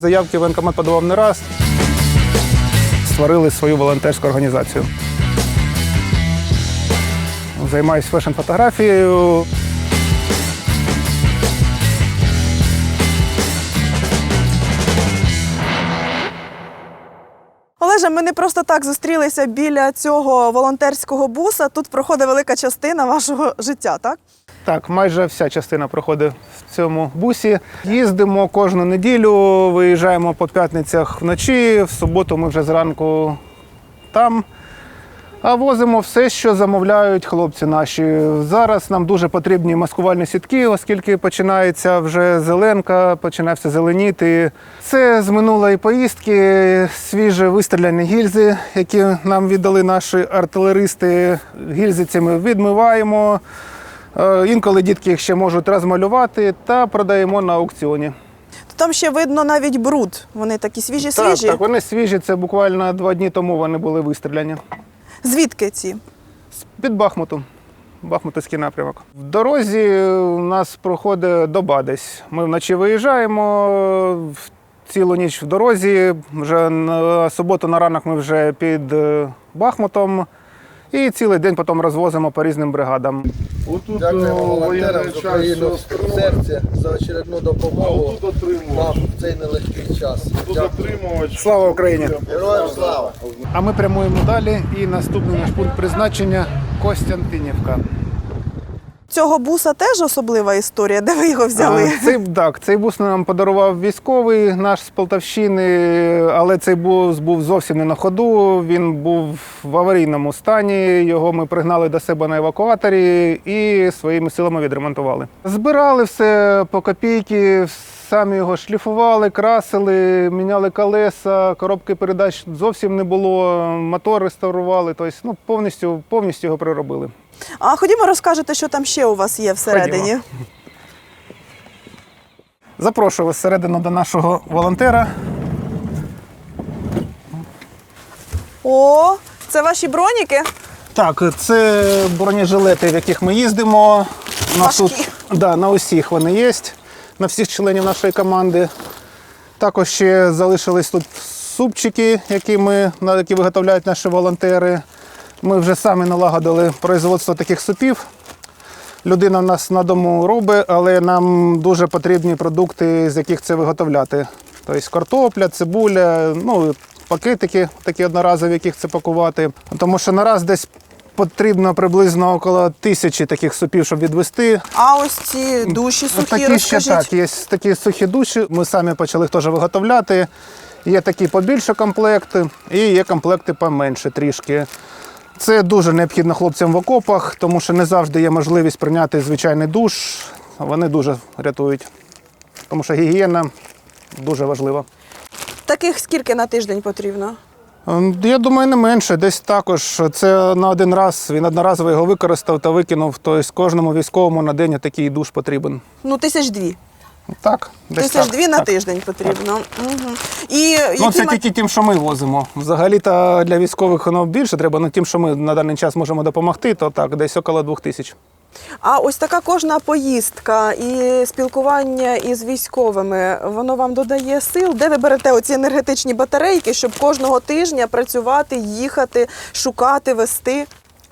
Заявки воєнкомат подавав не раз. Створили свою волонтерську організацію. Займаюся фешн-фотографією. Олеже, ми не просто так зустрілися біля цього волонтерського буса. Тут проходить велика частина вашого життя, так? Так, майже вся частина проходить в цьому бусі. Їздимо кожну неділю, виїжджаємо по п'ятницях вночі, в суботу ми вже зранку там. А возимо все, що замовляють хлопці наші. Зараз нам дуже потрібні маскувальні сітки, оскільки починається вже зеленка, починався зеленіти. Це з минулої поїздки свіже вистріляні гільзи, які нам віддали наші артилеристи. Гільзи ці ми відмиваємо. Е, Інколи дітки їх ще можуть розмалювати та продаємо на аукціоні. Там ще видно навіть бруд. Вони такі свіжі-свіжі. Так, так, вони свіжі, це буквально два дні тому вони були вистріляні. Звідки ці? З- Під Бахмутом. Бахмутський напрямок. В дорозі у нас проходить доба десь. Ми вночі виїжджаємо в цілу ніч в дорозі. Вже на суботу на ранок ми вже під е, Бахмутом. І цілий день потім розвозимо по різним бригадам. Отут Дякуємо волонтерам з Україну серця за очередну допомогу нам в цей нелегкий час. Дякую. Слава Україні! Героям слава! А ми прямуємо далі. І наступний наш пункт призначення Костянтинівка. Цього буса теж особлива історія, де ви його взяли? А, Цей, так, цей бус нам подарував військовий наш з Полтавщини, але цей бус був зовсім не на ходу. Він був в аварійному стані. Його ми пригнали до себе на евакуаторі і своїми силами відремонтували. Збирали все по копійки, самі його шліфували, красили, міняли колеса, коробки передач зовсім не було. Мотор реставрували. Тобто, ну, повністю, повністю його приробили. А ходімо, розкажете, що там ще у вас є всередині. Ходімо. Запрошую вас всередину до нашого волонтера. О, це ваші броніки? Так, це бронежилети, в яких ми їздимо. У нас Важкі. тут да, на усіх вони є, на всіх членів нашої команди. Також ще залишились тут супчики, які, ми, які виготовляють наші волонтери. Ми вже самі налагодили производство таких супів. Людина в нас на дому робить, але нам дуже потрібні продукти, з яких це виготовляти. Тобто картопля, цибуля, ну, пакетики такі одноразові, в яких це пакувати. Тому що нараз десь потрібно приблизно около тисячі таких супів, щоб відвести. А ось ці душі сухі, такі ще так, є такі сухі душі. Ми самі почали їх теж виготовляти. Є такі побільше комплекти, і є комплекти поменше трішки. Це дуже необхідно хлопцям в окопах, тому що не завжди є можливість прийняти звичайний душ. Вони дуже рятують. Тому що гігієна дуже важлива. Таких скільки на тиждень потрібно? Ем, Я думаю, не менше. Десь також це на один раз. Він одноразово його використав та викинув. Тобто кожному військовому на день такий душ потрібен. Ну, тисяч дві. Так, десь Тисяч так, дві на так. тиждень потрібно. Угу. І Ну, це ма- тільки тим, що ми возимо. Взагалі-то для військових воно більше треба, але тим, що ми на даний час можемо допомогти, то так, десь около двох тисяч. А ось така кожна поїздка і спілкування із військовими, воно вам додає сил. Де ви берете оці енергетичні батарейки, щоб кожного тижня працювати, їхати, шукати, вести?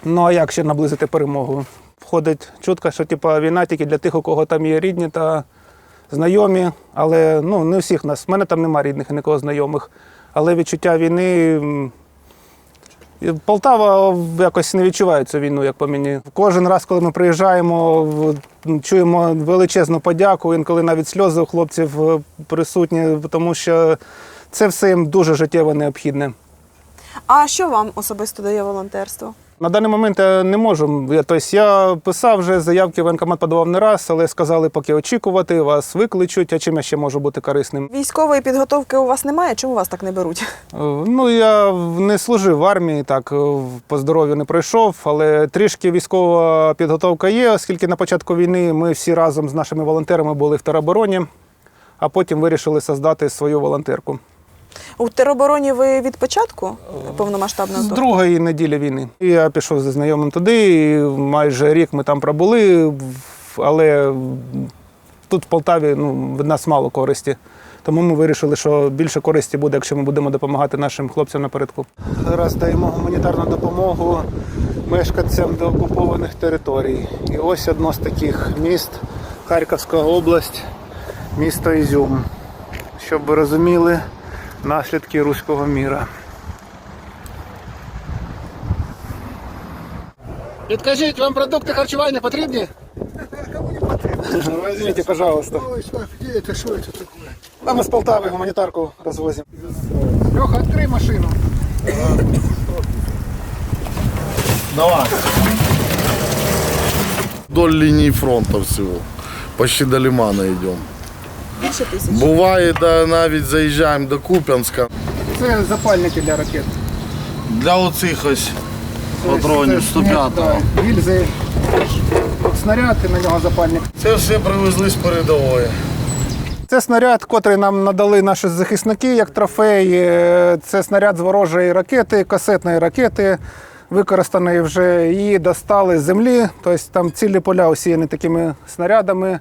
Ну а як ще наблизити перемогу? Входить чутка, що типу, війна тільки для тих, у кого там є рідні та знайомі, але ну, не всіх нас. У мене там немає рідних і нікого знайомих. Але відчуття війни. Полтава якось не відчуває цю війну, як по мені. Кожен раз, коли ми приїжджаємо, чуємо величезну подяку, інколи навіть сльози у хлопців е, присутні, тому що це все їм дуже життєво необхідне. А що вам особисто дає волонтерство? На даний момент я не можу. Я, тобто я писав вже заявки, воєнкомат подавав не раз, але сказали, поки очікувати, вас викличуть, а чим я ще можу бути корисним. Військової підготовки у вас немає? Чому вас так не беруть? Е, Ну, я не служив в армії, так е, по здоров'ю не пройшов, але трішки військова підготовка є, оскільки на початку війни ми всі разом з нашими волонтерами були в теробороні, а потім вирішили создати свою волонтерку. У теробороні ви від початку повномасштабного З другої неділі війни. Я пішов зі знайомим туди, і майже рік ми там пробули, але тут в Полтаві ну, від нас мало користі. Тому ми вирішили, що більше користі буде, якщо ми будемо допомагати нашим хлопцям напередку. Зараз даємо гуманітарну допомогу мешканцям деокупованих територій. І ось одно з таких міст Харківська область, місто Ізюм. Щоб ви розуміли наслідки руського міра. Підкажіть, вам продукти харчування потрібні? Возьмите, пожалуйста. Ой, что, где это, что это такое? Нам из Полтавы гуманитарку развозим. Леха, открой машину. Давай. Вдоль линии фронта всего. Почти до лимана идем. Більше тисяч. Буває, да, навіть заїжджаємо до Куп'янська. Це запальники для ракет. Для оцих ось патронів 105-го. Гільзи. Снаряд і на нього запальник. Це все привезли з передової. Це снаряд, котрий нам надали наші захисники як трофей. Е, Це снаряд з ворожої ракети, касетної ракети. Використаної вже її достали з землі. Тобто там цілі поля усіяні такими снарядами.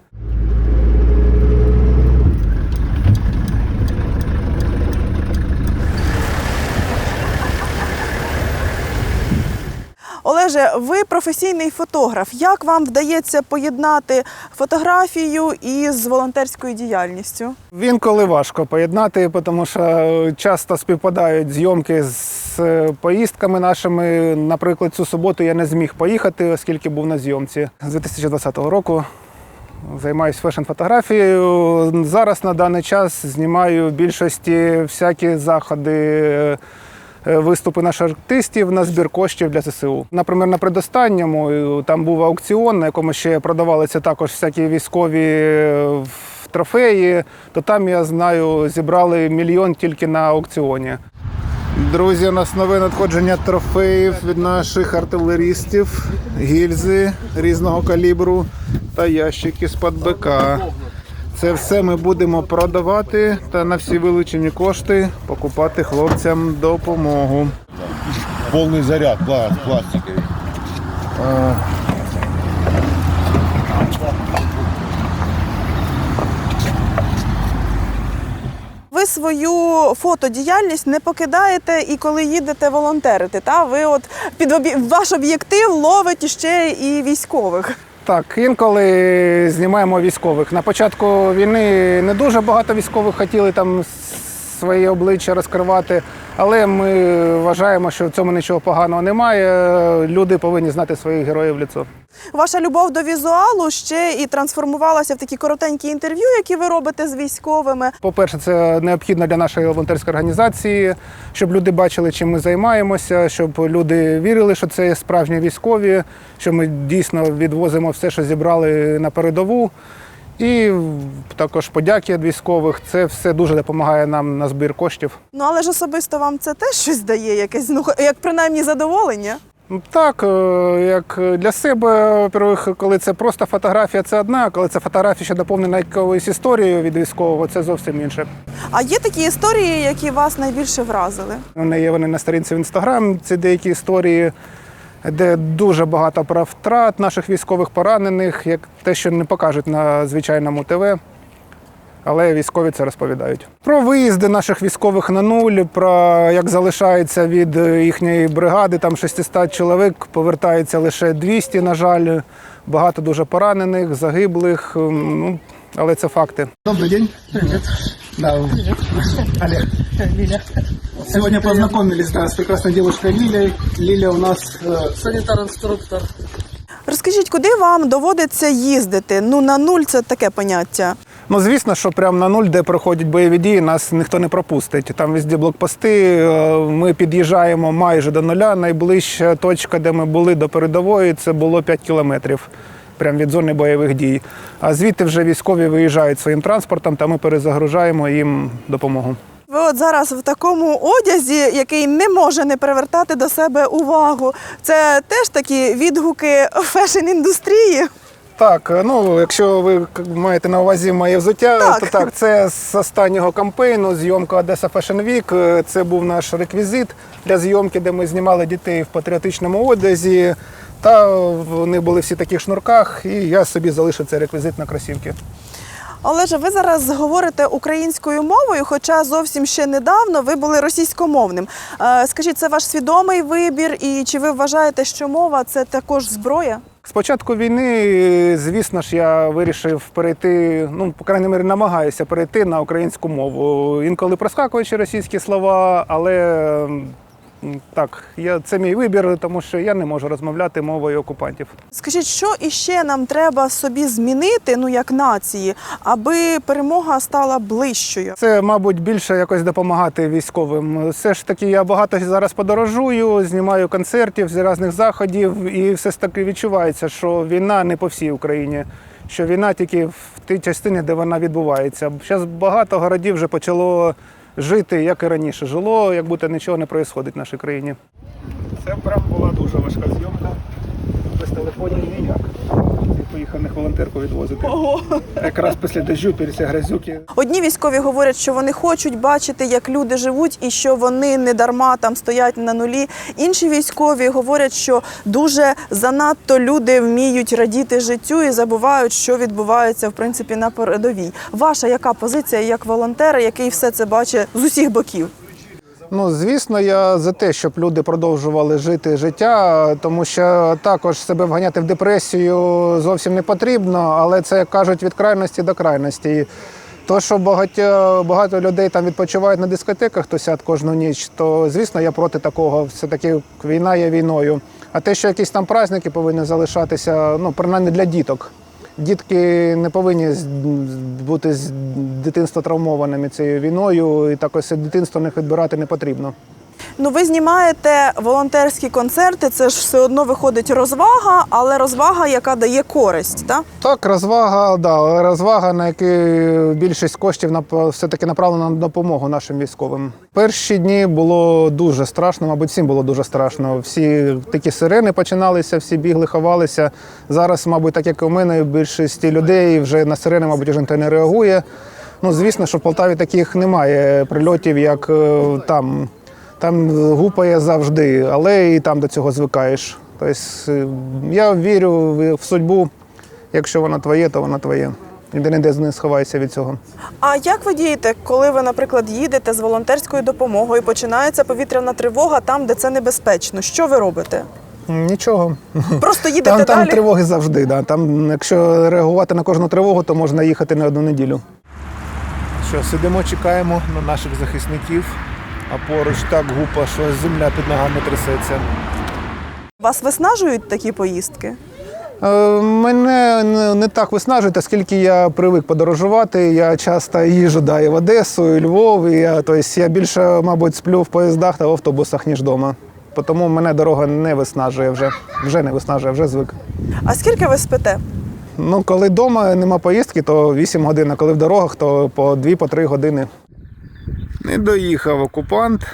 Олеже, ви професійний фотограф. Як вам вдається поєднати фотографію із волонтерською діяльністю? Він коли важко поєднати, тому що часто співпадають зйомки з е, поїздками нашими. Наприклад, цю суботу я не зміг поїхати, оскільки був на зйомці з 2020 року. Займаюся фешн-фотографією. Зараз на даний час знімаю в більшості всякі заходи, виступи наших артистів на збір коштів для ЗСУ. Наприклад, на предостанньому е, там був аукціон, на якому ще продавалися також всякі військові е, трофеї. То там я знаю, зібрали мільйон тільки на аукціоні. Друзі, у нас нове надходження трофеїв від наших артилерістів, гільзи різного калібру та ящики з-пад БК. Це все ми будемо продавати та на всі вилучені кошти покупати хлопцям допомогу. Полный заряд, пла- пластиковый. Ви свою фотодіяльність не покидаєте і коли їдете волонтерити. Та ви от під об'є... ваш об'єктив ловить ще і військових. Так, інколи знімаємо військових. На початку війни не дуже багато військових хотіли там своє обличчя розкривати, але ми вважаємо, що в цьому нічого поганого немає. Люди повинні знати своїх героїв в лицо. Ваша любов до візуалу ще і трансформувалася в такі коротенькі інтерв'ю, які ви робите з військовими. По-перше, це необхідно для нашої волонтерської організації, щоб люди бачили, чим ми займаємося, щоб люди вірили, що це справжні військові, що ми дійсно відвозимо все, що зібрали на передову. І також подяки від військових. Це все дуже допомагає нам на збір коштів. Ну але ж особисто вам це теж щось дає, якесь ну як принаймні задоволення. Ну, Так, е, як для себе, во-первых, коли це просто фотографія, це одна, а коли це фотографія, що доповнена якоюсь історією від військового, це зовсім інше. А є такі історії, які вас найбільше вразили? Мене є вони на сторінці в інстаграм. Це деякі історії, де дуже багато про втрат наших військових поранених, як те, що не покажуть на звичайному ТВ. Але військові це розповідають. Про виїзди наших військових на нуль, про як залишається від їхньої бригади, там 600 чоловік, повертається лише 200, на жаль. Багато дуже поранених, загиблих. Ну, але це факти. Добрий день. Привіт. Да. Привіт. Сегодня познакомились да, с прекрасной девушкой Лилей. Лиля у нас э, Санітар-інструктор. Розкажіть, куди вам доводиться їздити? Ну на нуль це таке поняття. Ну, звісно, що прямо на нуль, де проходять бойові дії, нас ніхто не пропустить. Там везде блокпости. е, Ми під'їжджаємо майже до нуля. Найближча точка, де ми були до передової, це було 5 кілометрів. Прямо від зони бойових дій. А звідти вже військові виїжджають своїм транспортом, та ми перезагружаємо їм допомогу. Ви от зараз в такому одязі, який не може не привертати до себе увагу. Це теж такі відгуки фешн-індустрії. Так, е, ну якщо ви маєте на увазі моє взуття, Так. то так, це з останнього кампейну, зйомка Одеса Fashion Week. Е, Це був наш реквізит для зйомки, де ми знімали дітей в патріотичному одязі. Та вони були всі в таких шнурках, і я собі залишив цей реквізит на кросівки. Олеже, ви зараз говорите українською мовою, хоча зовсім ще недавно ви були російськомовним. Е, Скажіть, це ваш свідомий вибір, і чи ви вважаєте, що мова це також зброя? З початку війни, звісно ж, я вирішив перейти, ну, по крайній мірі, намагаюся перейти на українську мову. Інколи проскакуючи російські слова, але так, я, це мій вибір, тому що я не можу розмовляти мовою окупантів. Скажіть, що іще нам треба собі змінити, ну як нації, аби перемога стала ближчою? Це, мабуть, більше якось допомагати військовим. Все ж таки, я багато зараз подорожую, знімаю концертів з різних заходів, і все ж таки відчувається, що війна не по всій Україні, що війна тільки в тій частині, де вона відбувається. Зараз багато городів вже почало жити, як і раніше жило, як будто нічого не відбувається в нашій країні. Це прям була дуже важка зйомка. Без телефонів ніяк. Поїхав волонтерку відвозити. Якраз після дощу, після грязюки. Одні військові говорять, що вони хочуть бачити, як люди живуть, і що вони не дарма там стоять на нулі. Інші військові говорять, що дуже занадто люди вміють радіти життю і забувають, що відбувається в принципі на передовій. Ваша яка позиція як волонтера, який все це бачить з усіх боків? Ну, звісно, я за те, щоб люди продовжували жити життя, тому що також себе вганяти в депресію зовсім не потрібно, але це як кажуть від крайності до крайності. То, що багато, багато людей там відпочивають на дискотеках тусять кожну ніч, то звісно я проти такого. Все-таки війна є війною. А те, що якісь там праздники повинні залишатися, ну принаймні для діток. Дітки не повинні бути з дитинства травмованими цією війною, і також дитинство в них відбирати не потрібно. Ну, ви знімаєте волонтерські концерти. Це ж все одно виходить розвага, але розвага, яка дає користь, так? Так, розвага, да, розвага, на яку більшість коштів все-таки направлена на допомогу нашим військовим. Перші дні було дуже страшно, мабуть, всім було дуже страшно. Всі такі сирени починалися, всі бігли, ховалися. Зараз, мабуть, так як і у мене, більшість людей вже на сирени, мабуть, вже не реагує. Ну, звісно, що в Полтаві таких немає прильотів, як е, там. Там гупає завжди, але і там до цього звикаєш. Тобто е, я вірю в судьбу. Якщо воно твоє, то воно твоє. Ніде ніде не сховаєшся від цього. А як ви дієте, коли ви, наприклад, їдете з волонтерською допомогою, починається повітряна тривога там, де це небезпечно? Що ви робите? Нічого. Просто їдете Там, там далі? тривоги завжди. Да. Там, якщо реагувати на кожну тривогу, то можна їхати не одну неділю. Що, сидимо, чекаємо на наших захисників, а поруч так гупа, що земля під ногами трясеться. Вас виснажують такі поїздки? Е, Мене не- так виснажують, оскільки я привик подорожувати. Я часто їжджу да, і в Одесу, і Львов. І я, тобто я більше, мабуть, сплю в поїздах та в автобусах, ніж вдома. Тому мене дорога не виснажує вже. Вже не виснажує, вже звик. А скільки ви спите? Ну, коли вдома нема поїздки, то 8 годин, а коли в дорогах, то по 2-3 години. Не доїхав окупант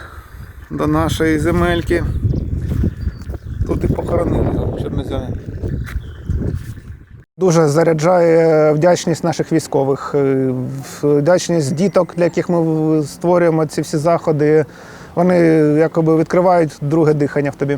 до нашої земельки. Тут і похоронили його чорнозяни. Дуже заряджає вдячність наших військових, е, вдячність діток, для яких ми створюємо ці всі заходи. Вони якоби відкривають друге дихання в тобі.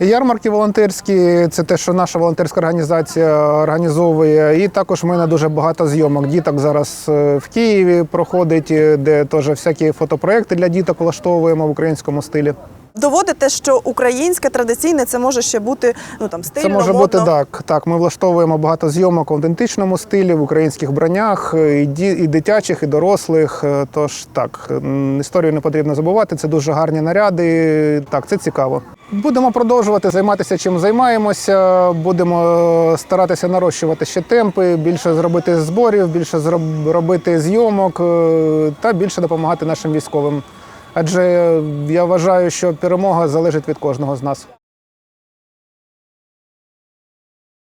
Ярмарки волонтерські це те, що наша волонтерська організація організовує. І також в мене дуже багато зйомок. Діток зараз е, в Києві проходить, е, де теж всякі фотопроекти для діток влаштовуємо в українському стилі. Доводите, що українське традиційне це може ще бути ну там стильно, Це може модно. бути так. Так, ми влаштовуємо багато зйомок в аутентичному стилі, в українських бранях, е, і, ді, і дитячих, і дорослих. Е, Тож так, історію не потрібно забувати. Це дуже гарні наряди. Так, це цікаво. Будемо продовжувати займатися чим займаємося. Будемо е, старатися нарощувати ще темпи, більше зробити зборів, більше зроб- робити зйомок та більше допомагати нашим військовим. Адже я вважаю, що перемога залежить від кожного з нас.